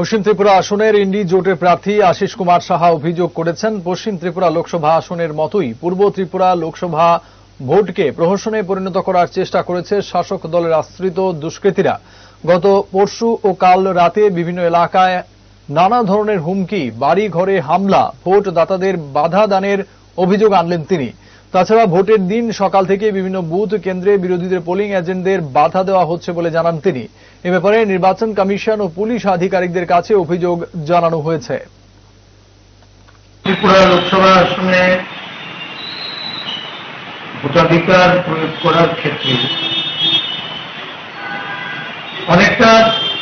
পশ্চিম ত্রিপুরা আসনের ইন্ডি জোটের প্রার্থী আশিস কুমার সাহা অভিযোগ করেছেন, পশ্চিম ত্রিপুরা লোকসভা আসনের মতোই পূর্ব ত্রিপুরা লোকসভা ভোটকে প্রহসনে পরিণত করার চেষ্টা করেছে শাসক দলের আশ্রিত দুষ্কৃতীরা। গত পরশু ও কাল রাতে বিভিন্ন এলাকায় নানা ধরনের হুমকি বাড়ি ঘরে হামলা ভোট দাতাদের বাধা দানের অভিযোগ আনলেন তিনি। তাছাড়া ভোটের দিন সকাল থেকে বিভিন্ন বুথ কেন্দ্রে বিরোধীদের পোলিং এজেন্টদের বাধা দেওয়া হচ্ছে বলে জানান তিনি। এ ব্যাপারে নির্বাচন কমিশন ও পুলিশ আধিকারিকদের কাছে অভিযোগ জানানো হয়েছে। ত্রিপুরা লোকসভা আসনে ভোটাধিকার প্রয়োগ করার ক্ষেত্রে অনেকটা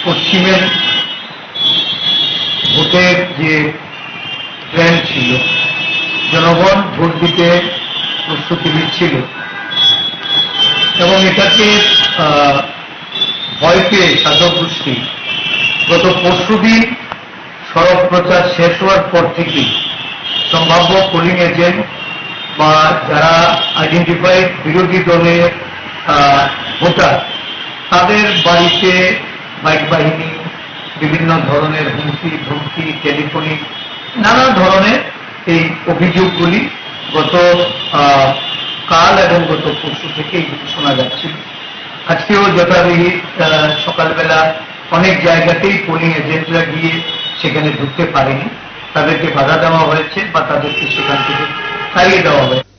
পশ্চিমের ভোটের যে ট্রেন্ড ছিল, জনগণ ভোট দিতে প্রস্তুতি নিচ্ছিল। এবং এটাকে ভয় পেয়ে শাসক গোষ্ঠী গত পরশুদিন সড়ক প্রচার শেষ হওয়ার পর থেকে সম্ভাব্য পোলিং এজেন্ট বা যারা আইডেন্টিফাইড বিরোধী দলের ভোটার, তাদের বাড়িতে বাইক বাহিনী, বিভিন্ন ধরনের হুমকি ধমকি টেলিফোনিক, নানা ধরনের এই অভিযোগগুলি গত কাল এবং গত পরশু থেকে শোনা যাচ্ছে। আজকেও যথাবিহিত সকালবেলা অনেক জায়গাতেই পোলিং এজেন্টরা গিয়ে সেখানে ঢুকতে পারেনি। তাদেরকে বাধা দেওয়া হয়েছে বা তাদেরকে সেখান থেকে তাড়িয়ে দেওয়া হয়েছে।